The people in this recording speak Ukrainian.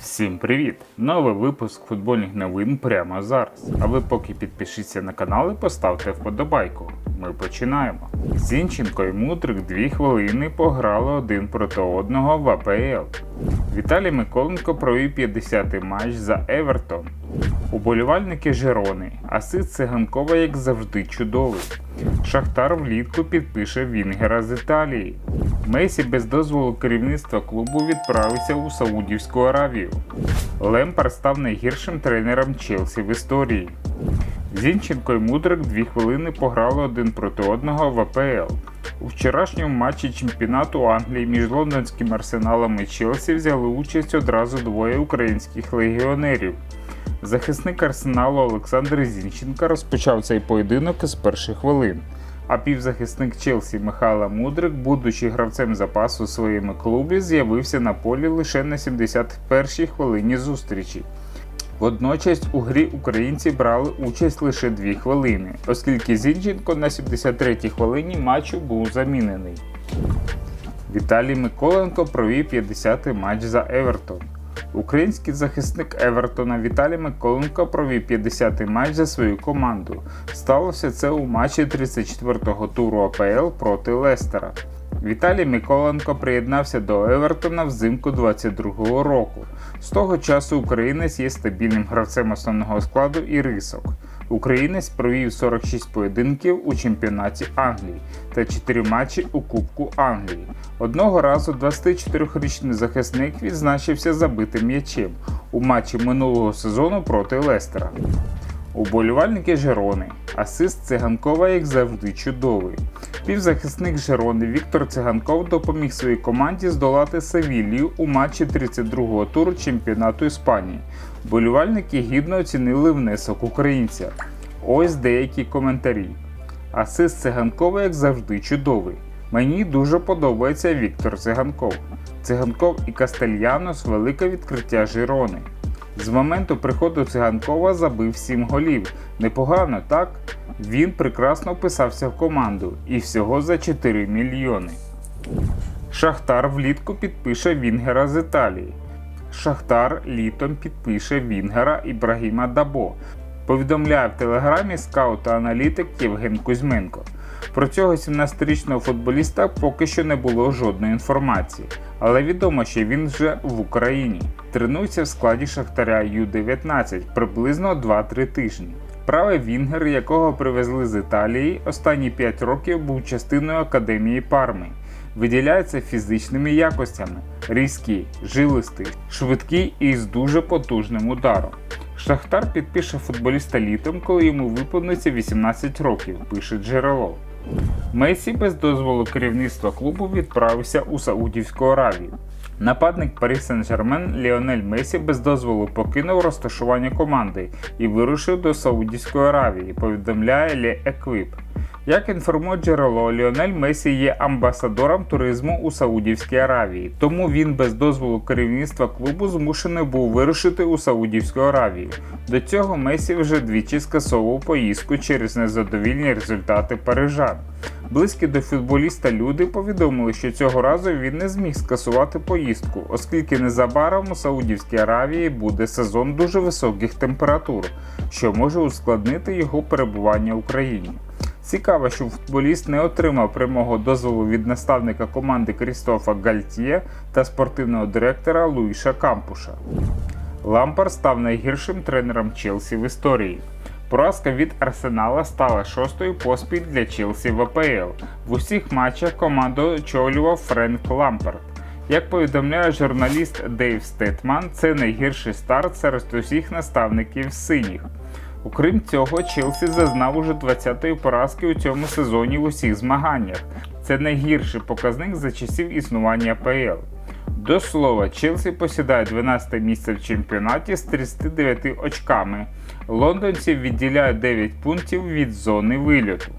Всім привіт! Новий випуск футбольних новин прямо зараз. А ви поки підпишіться на канал і поставте вподобайку. Ми починаємо. Зінченко і Мудрик дві хвилини пограли один проти одного в АПЛ. Віталій Миколенко провів 50-й матч за Евертон. Уболівальники Жерони, асист Циганкова, як завжди, чудовий. Шахтар влітку підпише Вінгера з Італії. Месі без дозволу керівництва клубу відправився у Саудівську Аравію. Лемпар став найгіршим тренером Челсі в історії. Зінченко і Мудрик дві хвилини пограли один проти одного в АПЛ. У вчорашньому матчі чемпіонату Англії між лондонським арсеналом і Челсі взяли участь одразу двоє українських легіонерів. Захисник арсеналу Олександр Зінченко розпочав цей поєдинок із перших хвилин. А півзахисник Челсі Михайло Мудрик, будучи гравцем запасу у своєму клубі, з'явився на полі лише на 71-й хвилині зустрічі. Водночас у грі українці брали участь лише 2 хвилини, оскільки Зінченко на 73-й хвилині матчу був замінений. Віталій Миколенко провів 50-й матч за Евертон. Український захисник Евертона Віталій Миколенко провів 50-й матч за свою команду. Сталося це у матчі 34-го туру АПЛ проти Лестера. Віталій Миколенко приєднався до Евертона взимку 22-го року. З того часу українець є стабільним гравцем основного складу і рисок. Українець провів 46 поєдинків у чемпіонаті Англії та 4 матчі у Кубку Англії. Одного разу 24-річний захисник відзначився забитим м'ячем у матчі минулого сезону проти Лестера. Уболівальники Жерони. Асист Циганкова, як завжди, чудовий. Півзахисник Жерони Віктор Циганков допоміг своїй команді здолати Севілію у матчі 32-го туру чемпіонату Іспанії. Болівальники гідно оцінили внесок українця. Ось деякі коментарі. Асист Циганкова, як завжди, чудовий. Мені дуже подобається Віктор Циганков. Циганков і Кастельянос велике відкриття Жирони. З моменту приходу циганкова забив 7 голів. Непогано, так? Він прекрасно вписався в команду і всього за 4 мільйони. Шахтар влітку підпише Вінгера з Італії. Шахтар літом підпише Вінгера Ібрагіма Дабо. Повідомляє в телеграмі скаут та аналітик Євген Кузьменко. Про цього 17-річного футболіста поки що не було жодної інформації, але відомо, що він вже в Україні. Тренується в складі Шахтаря Ю-19 приблизно 2-3 тижні. Правий Вінгер, якого привезли з Італії, останні 5 років був частиною академії Парми. Виділяється фізичними якостями: різкий, жилистий, швидкий і з дуже потужним ударом. Шахтар підпише футболіста літом, коли йому виповниться 18 років, пише джерело. Месі без дозволу керівництва клубу відправився у Саудівську Аравію. Нападник Парі Сен-Жермен Ліонель Месі без дозволу покинув розташування команди і вирушив до Саудівської Аравії, повідомляє Ле Еквіп. Як інформує джерело, Ліонель Месі є амбасадором туризму у Саудівській Аравії, тому він без дозволу керівництва клубу змушений був вирушити у Саудівську Аравію. До цього Месі вже двічі скасовував поїздку через незадовільні результати парижан. Близькі до футболіста люди повідомили, що цього разу він не зміг скасувати поїздку, оскільки незабаром у Саудівській Аравії буде сезон дуже високих температур, що може ускладнити його перебування в Україні. Цікаво, що футболіст не отримав прямого дозволу від наставника команди Крістофа Гальтіє та спортивного директора Луїша Кампуша. Лампар став найгіршим тренером Челсі в історії. Поразка від Арсенала стала шостою поспіль для Челсі в АПЛ. В усіх матчах команду очолював Френк Лампард. Як повідомляє журналіст Дейв Стетман, це найгірший старт серед усіх наставників синіх. Окрім цього, Челсі зазнав уже 20-ї поразки у цьому сезоні в усіх змаганнях. Це найгірший показник за часів існування АПЛ. До слова, Челсі посідає 12 місце в чемпіонаті з 39 очками. Лондонців відділяють 9 пунктів від зони вильоту.